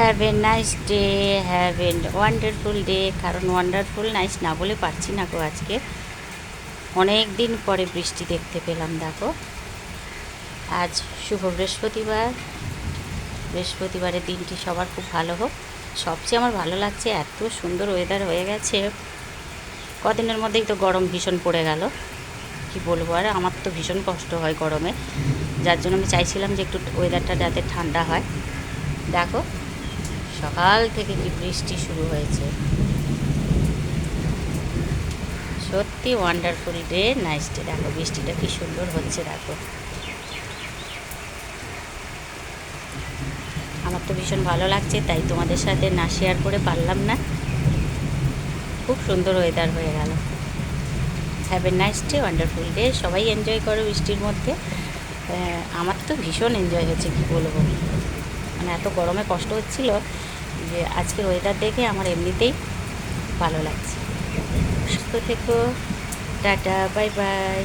Have a nice day have a wonderful day কারণ wonderful nice না বলে পারছি না গো আজকে। অনেক দিন পরে বৃষ্টি দেখতে পেলাম, দেখো। আজ শুভ বৃহস্পতিবার। বৃহস্পতিবারের দিনটি সবার খুব ভালো হোক। সবচেয়ে আমার ভালো লাগছে এত সুন্দর ওয়েদার হয়ে গেছে। কদিনের মধ্যেই তো গরম ভীষণ পড়ে গেল। কি বলব, আর আমার তো ভীষণ কষ্ট হয় গরমে। যার জন্য আমি চাইছিলাম যে একটু ওয়েদারটা যাতে ঠান্ডা হয়। দেখো সকাল থেকে কি বৃষ্টি শুরু হয়েছে? সত্যি ওয়ান্ডারফুল ডে নাইস ডে দেখো, বৃষ্টিটা কি সুন্দর হচ্ছে, দেখো। আমার তো ভীষণ ভালো লাগছে, তাই তোমাদের সাথে না শেয়ার করে পারলাম না। খুব সুন্দর ওয়েদার হয়ে গেল। Have a nice day wonderful day সবাই এনজয় করো বৃষ্টির মধ্যে। আমার তো ভীষণ এনজয় হয়েছে, কি বলব। এত গরমে কষ্ট হচ্ছিল যে আজকের ওয়েদার দেখে আমার এমনিতেই ভালো লাগছে। সুস্থ থেকো, টাটা বাই বাই